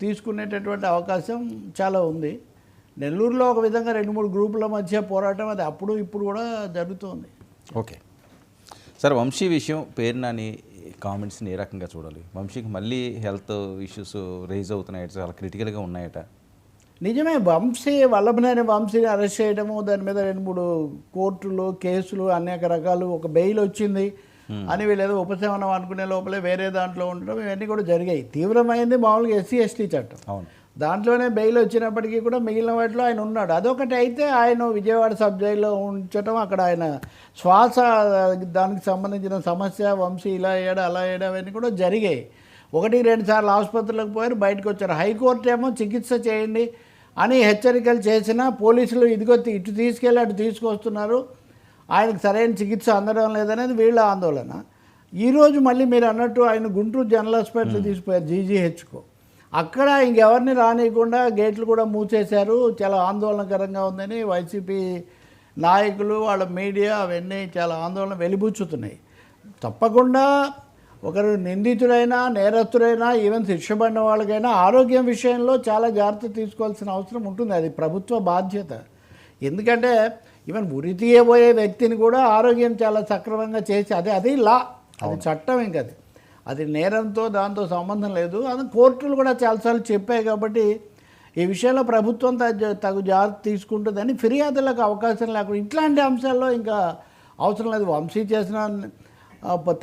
తీసుకునేటటువంటి అవకాశం చాలా ఉంది. నెల్లూరులో ఒక విధంగా రెండు మూడు గ్రూపుల మధ్య పోరాటం అది అప్పుడు ఇప్పుడు కూడా జరుగుతోంది. ఓకే. సార్ వంశీ విషయం పేరు నాని కామెంట్స్ని ఏ రకంగా చూడాలి? వంశీకి మళ్ళీ హెల్త్ ఇష్యూస్ రైజ్ అవుతున్నాయట చాలా క్రిటికల్గా ఉన్నాయట. నిజమే వంశీ వల్లభనేని వంశీని అరెస్ట్ చేయడము దాని మీద రెండు మూడు కోర్టులు కేసులు అనేక రకాలు ఒక బెయిల్ వచ్చింది. అని వీళ్ళు ఏదో ఉపశమనం అనుకునే లోపలే వేరే దాంట్లో ఉండడం ఇవన్నీ కూడా జరిగాయి. తీవ్రమైంది మామూలుగా ఎస్సీ ఎస్టీ చట్టం. అవును. దాంట్లోనే బెయిల్ వచ్చినప్పటికీ కూడా మిగిలిన వాటిలో ఆయన ఉన్నాడు. అదొకటి అయితే ఆయన విజయవాడ సబ్ జైల్లో ఉంచడం అక్కడ ఆయన శ్వాస దానికి సంబంధించిన సమస్య వంశీ ఇలా అయ్యాడు అలా అయ్యాడు అవన్నీ కూడా జరిగాయి. ఒకటి రెండు సార్లు ఆసుపత్రులకు పోయారు బయటకు వచ్చారు. హైకోర్టు ఏమో చికిత్స చేయండి అని హెచ్చరికలు చేసినా పోలీసులు ఇదిగో తీ- ఇటు తీసుకెళ్ళి అటు తీసుకొస్తున్నారు. ఆయనకు సరైన చికిత్స అందడం లేదనేది వీళ్ళ ఆందోళన. ఈరోజు మళ్ళీ మీరు అన్నట్టు ఆయన గుంటూరు జనరల్ హాస్పిటల్ తీసుకుపోయారు జీజీహెచ్కు. అక్కడ ఇంకెవరిని రానియకుండా గేట్లు కూడా మూసేశారు. చాలా ఆందోళనకరంగా ఉందని వైసీపీ నాయకులు వాళ్ళ మీడియా అవన్నీ చాలా ఆందోళన వెలిబుచ్చుతున్నాయి. తప్పకుండా ఒకరు నిందితుడైనా నేరస్తుడైనా ఈవెన్ శిక్షపడిన వాళ్ళకైనా ఆరోగ్యం విషయంలో చాలా జాగ్రత్త తీసుకోవాల్సిన అవసరం ఉంటుంది. అది ప్రభుత్వ బాధ్యత. ఎందుకంటే ఈవెన్ ఉరి తీయబోయే వ్యక్తిని కూడా ఆరోగ్యం చాలా సక్రమంగా చేసి అదే అది లా. అది చట్టం ఇంకది అది. నేరంతో దాంతో సంబంధం లేదు. అది కోర్టులు కూడా చాలాసార్లు చెప్పాయి కాబట్టి ఈ విషయంలో ప్రభుత్వం తగ్గ తగు జాగ్రత్త తీసుకుంటుందని ఫిర్యాదులకు అవకాశం లేకుండా ఇట్లాంటి అంశాల్లో ఇంకా అవసరం లేదు. వంశీ చేసిన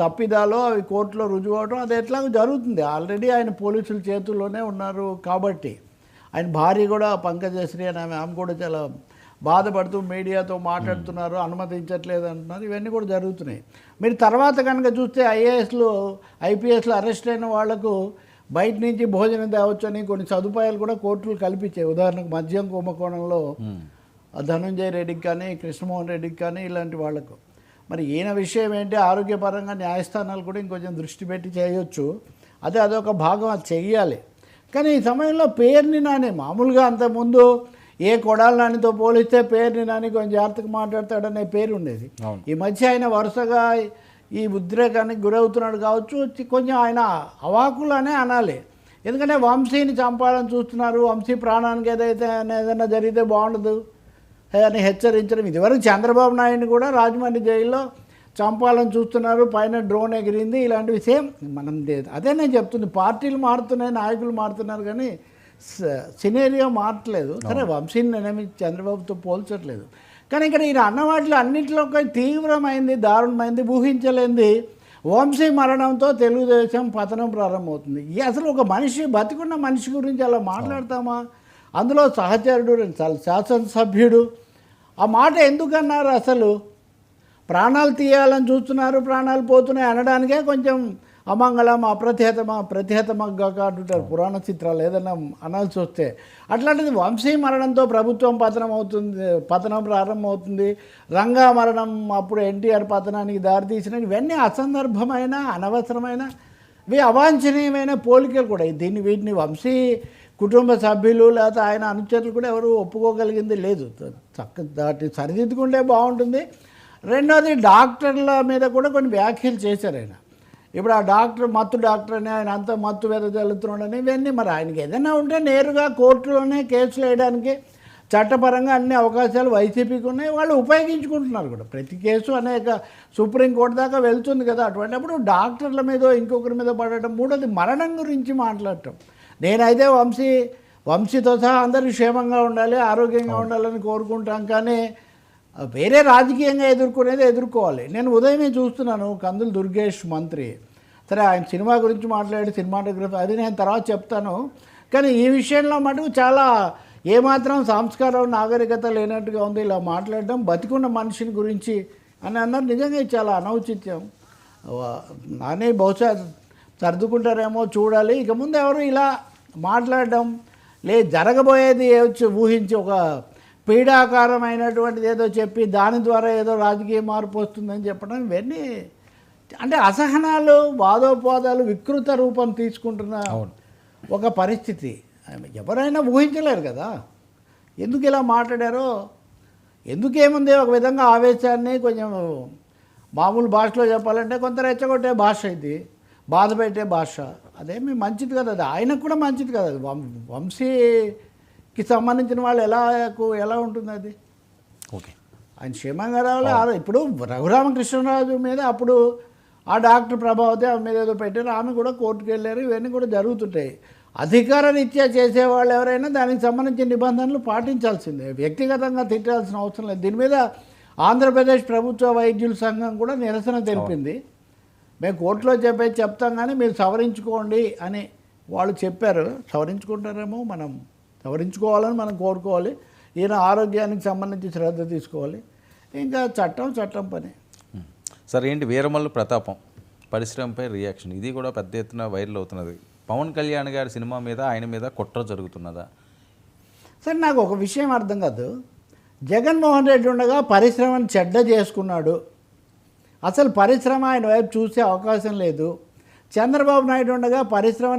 తప్పిదాలు అవి కోర్టులో రుజువు అవడం అది ఎట్లాగో జరుగుతుంది. ఆల్రెడీ ఆయన పోలీసుల చేతుల్లోనే ఉన్నారు కాబట్టి. ఆయన భార్య కూడా పంకజశ్రీ అని ఆమె ఆమె కూడా చాలా బాధపడుతూ మీడియాతో మాట్లాడుతున్నారు అనుమతించట్లేదు అంటున్నారు. ఇవన్నీ కూడా జరుగుతున్నాయి. మీరు తర్వాత కనుక చూస్తే ఐఏఎస్లు ఐపీఎస్లు అరెస్ట్ అయిన వాళ్ళకు బయట నుంచి భోజనం తేవచ్చు అని కొన్ని సదుపాయాలు కూడా కోర్టులు కల్పించాయి. ఉదాహరణకు మద్యం కుంభకోణంలో ధనుంజయ రెడ్డికి కానీ కృష్ణమోహన్ రెడ్డికి కానీ ఇలాంటి వాళ్ళకు. మరి ఈయన విషయం ఏంటి? ఆరోగ్యపరంగా న్యాయస్థానాలు కూడా ఇంకొంచెం దృష్టి పెట్టి చేయొచ్చు. అదే అదొక భాగం అది చెయ్యాలి. కానీ ఈ సమయంలో పేరుని నాని మామూలుగా అంతకుముందు ఏ కొడాల నానితో పోలిస్తే పేరుని నాని కొంచెం జాగ్రత్తగా మాట్లాడతాడనే పేరు ఉండేది. ఈ మధ్య ఆయన వరుసగా ఈ ఉద్రేకానికి గురవుతున్నాడు కావచ్చు కొంచెం ఆయన అవాకులనే అనాలి. ఎందుకంటే వంశీని చంపాలని చూస్తున్నారు వంశీ ప్రాణానికి ఏదైతే ఏదైనా జరిగితే బాగుండదు అని హెచ్చరించడం. ఇదివరకు చంద్రబాబు నాయుడిని కూడా రాజమండ్రి జైల్లో చంపాలని చూస్తున్నారు పైన డ్రోన్ ఎగిరింది ఇలాంటివి సేమ్. మనం అదే నేను చెప్తుంది పార్టీలు మారుతున్నాయి నాయకులు మారుతున్నారు కానీ సినేరియో మారట్లేదు. సరే వంశీని నేనేమి చంద్రబాబుతో పోల్చట్లేదు. కానీ ఇక్కడ ఈయన అన్న వాటిలో అన్నింటిలో తీవ్రమైంది దారుణమైంది ఊహించలేంది వంశీ మరణంతో తెలుగుదేశం పతనం ప్రారంభమవుతుంది. అసలు ఒక మనిషి బతికున్న మనిషి గురించి అలా మాట్లాడతామా? అందులో సహచరుడు చాలా శాసనసభ్యుడు. ఆ మాట ఎందుకన్నారు అసలు? ప్రాణాలు తీయాలని చూస్తున్నారు ప్రాణాలు పోతున్నాయి అనడానికే కొంచెం అమంగళం అప్రతిహతమ ప్రతిహతమగ్గా అంటుంటారు. పురాణ చిత్రాలు ఏదైనా అనాల్సి వస్తే అట్లాంటిది వంశీ మరణంతో ప్రభుత్వం పతనం అవుతుంది పతనం ప్రారంభమవుతుంది. రంగా మరణం అప్పుడు ఎన్టీఆర్ పతనానికి దారితీసిన ఇవన్నీ అసందర్భమైన అనవసరమైన ఇవి అవాంఛనీయమైన పోలికలు కూడా. దీన్ని వీటిని వంశీ కుటుంబ సభ్యులు లేకపోతే ఆయన అనుచరులు కూడా ఎవరు ఒప్పుకోగలిగింది లేదు. చక్క దాటి సరిదిద్దుకుంటే బాగుంటుంది. రెండోది డాక్టర్ల మీద కూడా కొన్ని వ్యాఖ్యలు చేశారు ఆయన. ఇప్పుడు ఆ డాక్టర్ మత్తు డాక్టర్ అని ఆయన అంతా మత్తు వెదజల్లుతున్నాడని ఇవన్నీ మరి ఆయనకి ఏదైనా ఉంటే నేరుగా కోర్టులోనే కేసులు వేయడానికి చట్టపరంగా అన్ని అవకాశాలు వైసీపీకి ఉన్నాయి. వాళ్ళు ఉపయోగించుకుంటున్నారు కూడా. ప్రతి కేసు అనేక సుప్రీంకోర్టు దాకా వెళ్తుంది కదా. అటువంటిప్పుడు డాక్టర్ల మీద ఇంకొకరి మీద పడటం మూడోది మరణం గురించి మాట్లాడటం. నేనైతే వంశీ వంశీతో సహా అందరూ క్షేమంగా ఉండాలి ఆరోగ్యంగా ఉండాలని కోరుకుంటాం. కానీ వేరే రాజకీయంగా ఎదుర్కొనేది ఎదుర్కోవాలి. నేను ఉదయమే చూస్తున్నాను కందులు దుర్గేష్ మంత్రి. సరే ఆయన సినిమా గురించి మాట్లాడి సినిమాటోగ్రఫీ అది నేను తర్వాత చెప్తాను. కానీ ఈ విషయంలో మటుకు చాలా ఏమాత్రం సంస్కారం నాగరికత లేనట్టుగా ఉంది. ఇలా మాట్లాడడం బతికున్న మనిషిని గురించి అని అన్నారు. నిజంగా చాలా అనౌచిత్యం. నానే బహుశా సర్దుకుంటారేమో చూడాలి. ఇక ముందు ఎవరు ఇలా మాట్లాడడం లే జరగబోయేది ఊహించి ఒక పీడాకారమైనటువంటిది ఏదో చెప్పి దాని ద్వారా ఏదో రాజకీయ మార్పు వస్తుందని చెప్పడం ఇవన్నీ అంటే అసహనాలు వాదోపాదాలు వికృత రూపం తీసుకుంటున్న. ఒక పరిస్థితి. ఎవరైనా ఊహించలేరు కదా. ఎందుకు ఇలా మాట్లాడారో? ఎందుకేముంది? ఒక విధంగా ఆవేశాన్ని కొంచెం మామూలు భాషలో చెప్పాలంటే కొంత రెచ్చగొట్టే భాష ఇది. బాధ పెట్టే భాష. అదేమి మంచిది కదా. అది ఆయనకు కూడా మంచిది కదా. అది వంశీకి సంబంధించిన వాళ్ళు ఎలా ఎలా ఉంటుంది అది? ఓకే. ఆయన క్షేమంగా రావాలి ఆ- ఇప్పుడు రఘురామకృష్ణరాజు మీద అప్పుడు ఆ డాక్టర్ ప్రభావతి ఆమె మీద ఏదో పెట్టారు ఆమె కూడా కోర్టుకు వెళ్ళారు ఇవన్నీ కూడా జరుగుతుంటాయి. అధికార రీత్యా చేసేవాళ్ళు ఎవరైనా దానికి సంబంధించిన నిబంధనలు పాటించాల్సిందే. వ్యక్తిగతంగా తిట్టాల్సిన అవసరం లేదు. దీని మీద ఆంధ్రప్రదేశ్ ప్రభుత్వ వైద్యుల సంఘం కూడా నిరసన తెలిపింది. మేము కోర్టులో చెప్పేది చెప్తాం కానీ మీరు సవరించుకోండి అని వాళ్ళు చెప్పారు. సవరించుకుంటారేమో మనం సవరించుకోవాలని మనం కోరుకోవాలి. ఈయన ఆరోగ్యానికి సంబంధించి శ్రద్ధ తీసుకోవాలి. ఇంకా చట్టం చట్టం పని. సార్ ఏంటి? వీరమల్లు ప్రతాపం. పరిశ్రమపై రియాక్షన్ ఇది కూడా పెద్ద ఎత్తున వైరల్ అవుతున్నది. పవన్ కళ్యాణ్ గారి సినిమా మీద ఆయన మీద కుట్ర జరుగుతున్నదా? సరే నాకు ఒక విషయం అర్థం కాదు. జగన్మోహన్ రెడ్డి ఉండగా పరిశ్రమను చెడ్డ చేసుకున్నాడు. అసలు పరిశ్రమ ఆయన వైపు చూసే అవకాశం లేదు. చంద్రబాబు నాయుడు ఉండగా పరిశ్రమను